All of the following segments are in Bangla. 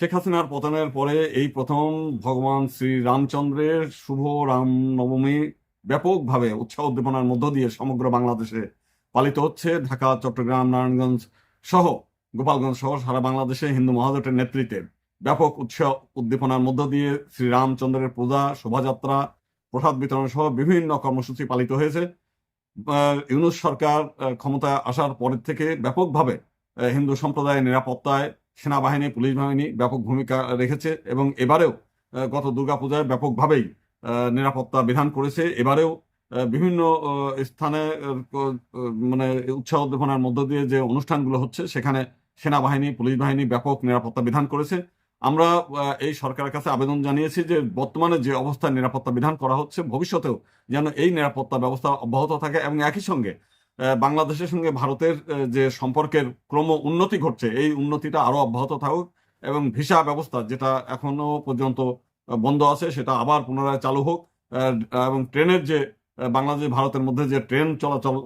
শেখ হাসিনার পতনের পরে এই প্রথম ভগবান শ্রী রামচন্দ্রের শুভ রাম নবমী ব্যাপকভাবে উৎসাহ উদ্দীপনার মধ্য দিয়ে সমগ্র বাংলাদেশে পালিত হচ্ছে ঢাকা, চট্টগ্রাম, নারায়ণগঞ্জ সহ গোপালগঞ্জ সহ সারা বাংলাদেশে হিন্দু মহাজোটের নেতৃত্বে ব্যাপক উৎসাহ উদ্দীপনার মধ্য দিয়ে শ্রী রামচন্দ্রের পূজা, শোভাযাত্রা, প্রসাদ বিতরণ সহ বিভিন্ন কর্মসূচি পালিত হয়েছে। ইউনুস সরকার ক্ষমতায় আসার পরের থেকে ব্যাপকভাবে হিন্দু সম্প্রদায়ের নিরাপত্তায় সেনাবাহিনী, পুলিশ বাহিনী ব্যাপক ভূমিকা রেখেছে এবং এবারেও গত দুর্গাপূজায় ব্যাপকভাবেই নিরাপত্তা বিধান করেছে। এবারেও বিভিন্ন স্থানে মানে উৎসাহ উদ্দীপনার মধ্য দিয়ে যে অনুষ্ঠানগুলো হচ্ছে, সেখানে সেনাবাহিনী, পুলিশ বাহিনী ব্যাপক নিরাপত্তা বিধান করেছে। আমরা এই সরকারের কাছে আবেদন জানিয়েছি যে বর্তমানে যে অবস্থায় নিরাপত্তা বিধান করা হচ্ছে, ভবিষ্যতেও যেন এই নিরাপত্তা ব্যবস্থা অব্যাহত থাকে এবং একই সঙ্গে বাংলাদেশের সঙ্গে ভারতের যে সম্পর্কের ক্রম উন্নতি ঘটছে, এই উন্নতিটা আরও অব্যাহত থাকুক এবং ভিসা ব্যবস্থা যেটা এখনও পর্যন্ত বন্ধ আছে, সেটা আবার পুনরায় চালু হোক। এবং ট্রেনের যে বাংলাদেশ ভারতের মধ্যে যে ট্রেন চলাচল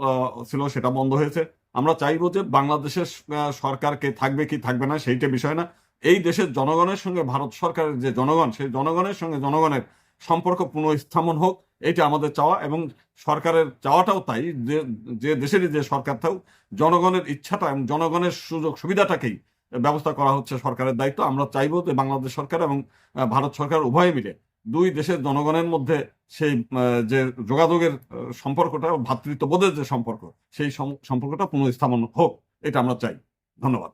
ছিল সেটা বন্ধ হয়েছে। আমরা চাইব যে বাংলাদেশের সরকারকে থাকবে কি থাকবে না সেইটা বিষয় না। এই দেশের জনগণের সঙ্গে, ভারত সরকারের যে জনগণ, সেই জনগণের সঙ্গে জনগণের সম্পর্ক পুনঃস্থাপন হোক এটা আমাদের চাওয়া এবং সরকারের চাওয়াটাও তাই, যে যে দেশেরই যে সরকার থাকুক, জনগণের ইচ্ছাটা এবং জনগণের সুযোগ সুবিধাটাকেই ব্যবস্থা করা হচ্ছে সরকারের দায়িত্ব। আমরা চাইব যে বাংলাদেশ সরকার এবং ভারত সরকার উভয়ে মিলে দুই দেশের জনগণের মধ্যে সেই যে যোগাযোগের সম্পর্কটা ভ্রাতৃত্ববোধের যে সম্পর্ক, সেই সম্পর্কটা পুনঃস্থাপন হোক, এটা আমরা চাই। ধন্যবাদ।